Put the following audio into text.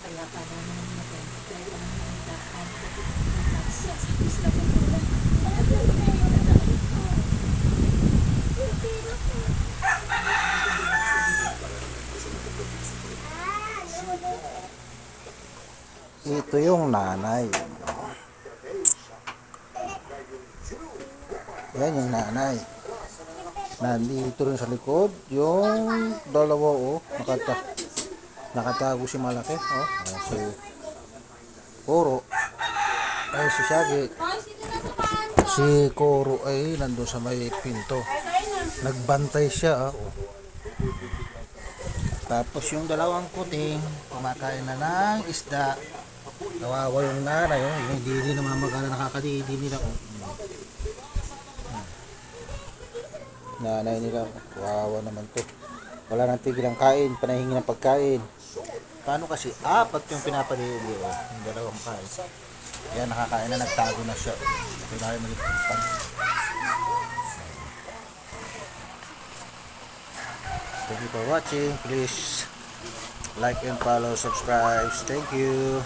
Kaya para naman natin, kailangan daan sa isla Bantulan. Ito yung nanay. Yan yung nanay. Nandito rin sa likod yung dalawa oh. Nakata nakatago si malaki. Oh. Ayan, si Koro. Ay si Shaggy. Si Koro ay nandun sa may pinto. Nagbantay siya. ah, Oh. Tapos yung dalawang kuting, kumakain na ng isda. Kawawa yung nanay, oh. Yung hindi din naman magana nakakadidi nila. Oh. Hmm. Nanay nila, kawawa naman to. Wala nang tigil ang kain, panahingi ng pagkain. Paano kasi? Apat yung pinapadili, oh. Yung dalawang kain. Yan, nakakain na, nagtago na siya. Kaya tayo malipan. Thank you for watching. Please like and follow, subscribe. Thank you.